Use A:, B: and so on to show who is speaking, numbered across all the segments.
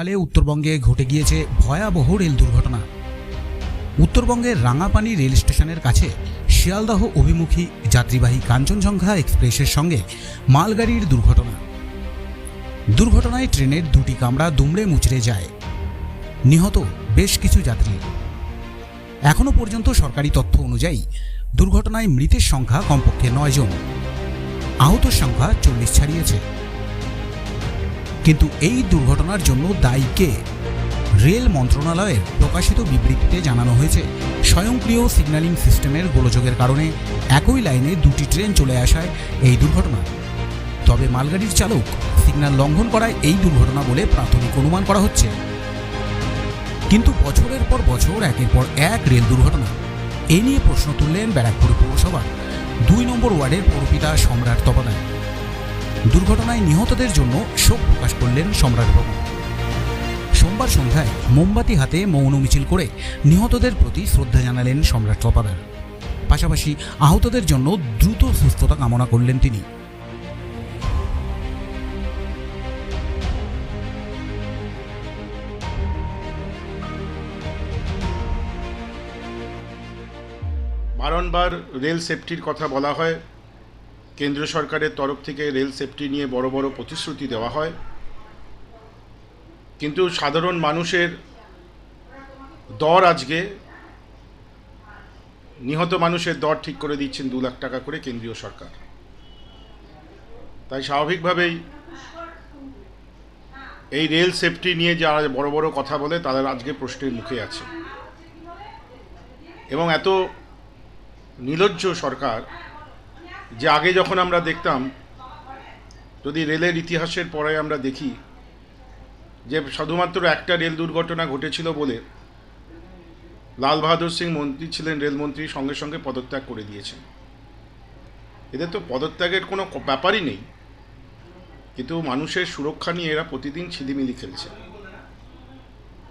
A: সকালে উত্তরবঙ্গে ঘটে গিয়েছে ভয়াবহ রেল দুর্ঘটনা। উত্তরবঙ্গের রাঙাপানি রেল স্টেশনের কাছে শিয়ালদহ অভিমুখী যাত্রীবাহী কাঞ্চনজঙ্ঘা এক্সপ্রেসের সঙ্গে মালগাড়ির দুর্ঘটনা। দুর্ঘটনায় ট্রেনের দুটি কামরা দুমড়ে মুচড়ে যায়। নিহত বেশ কিছু যাত্রী। এখনও পর্যন্ত সরকারি তথ্য অনুযায়ী দুর্ঘটনায় মৃতের সংখ্যা কমপক্ষে নয় জন। আহতের সংখ্যা চল্লিশ ছাড়িয়েছে। কিন্তু এই দুর্ঘটনার জন্য দায়ী কে? রেল মন্ত্রণালয়ের প্রকাশিত বিবৃতিতে জানানো হয়েছে, স্বয়ংক্রিয় সিগন্যালিং সিস্টেমের গোলযোগের কারণে একই লাইনে দুটি ট্রেন চলে আসায় এই দুর্ঘটনা। তবে মালগাড়ির চালক সিগন্যাল লঙ্ঘন করায় এই দুর্ঘটনা বলে প্রাথমিক অনুমান করা হচ্ছে। কিন্তু বছরের পর বছর একের পর এক রেল দুর্ঘটনা। এ নিয়ে প্রশ্ন তুললেন ব্যারাকপুর পৌরসভার দুই নম্বর ওয়ার্ডের পৌরপিতা সম্রাট তপনায় দুর্ঘটনায় নিহতদের জন্য শোক প্রকাশ করলেন সম্রাটবাবু। সোমবার সন্ধ্যায় মোমবাতি হাতে মৌন মিছিল করে নিহতদের প্রতি শ্রদ্ধা জানালেন সম্রাট তপাদার পাশাপাশি আহতদের জন্য দ্রুত সুস্থতা কামনা করলেন তিনি।
B: বারংবার রেল সেফটির কথা বলা হয়। কেন্দ্র সরকারের তরফ থেকে রেল সেফটি নিয়ে বড় বড় প্রতিশ্রুতি দেওয়া হয়। কিন্তু সাধারণ মানুষের দর আজকে, নিহত মানুষের দর ঠিক করে দিচ্ছেন দু লাখ টাকা করে কেন্দ্রীয় সরকার। তাই স্বাভাবিকভাবেই এই রেল সেফটি নিয়ে যারা বড় বড় কথা বলে, তাদের আজকে প্রশ্নের মুখে আছে। এবং এত নির্লজ্জ সরকার যে আগে যখন আমরা দেখতাম, যদি রেলের ইতিহাসের পরে আমরা দেখি, যে শুধুমাত্র একটা রেল দুর্ঘটনা ঘটেছিল বলে লাল বাহাদুর সিং মন্ত্রী ছিলেন রেলমন্ত্রী সঙ্গে সঙ্গে পদত্যাগ করে দিয়েছেন। এদের তো পদত্যাগের কোনো ব্যাপারই নেই। কিন্তু মানুষের সুরক্ষা নিয়ে এরা প্রতিদিন ছিদিমিলি খেলছে।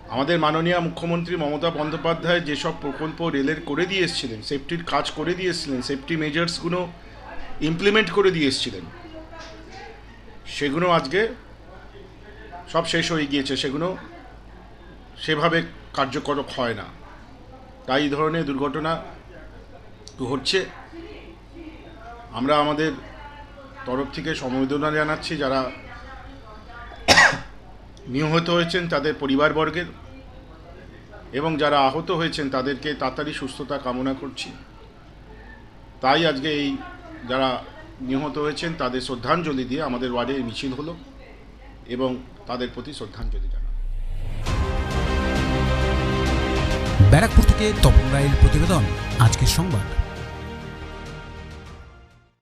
B: আমাদের মাননীয় মুখ্যমন্ত্রী মমতা বন্দ্যোপাধ্যায় যেসব প্রকল্প রেলের করে দিয়ে এসেছিলেন সেফটির কাজ করে দিয়ে এসেছিলেন সেফটি মেজার্সগুলো ইমপ্লিমেন্ট করে দিয়ে এসেছিলেন। সেগুলো আজকে সব শেষ হয়ে গিয়েছে, সেগুলো সেভাবে কার্যকর হয় না। তাই ধরনের দুর্ঘটনা ঘটছে। আমরা আমাদের তরফ থেকে সমবেদনা জানাচ্ছি, যারা নিহত হয়েছেন তাদের পরিবারবর্গের এবং যারা আহত হয়েছেন তাদেরকে তাড়াতাড়ি সুস্থতা কামনা করছি। তাই আজকে এই যারা নিহত হয়েছেন, তাদের শ্রদ্ধাঞ্জলি দিয়ে আমাদের ওয়ার্ডে মিছিল হলো এবং তাদের প্রতি শ্রদ্ধাঞ্জলি জানানো
A: ব্যারাকপুর থেকে তপন রায়ের প্রতিবেদন, আজকের সংবাদ।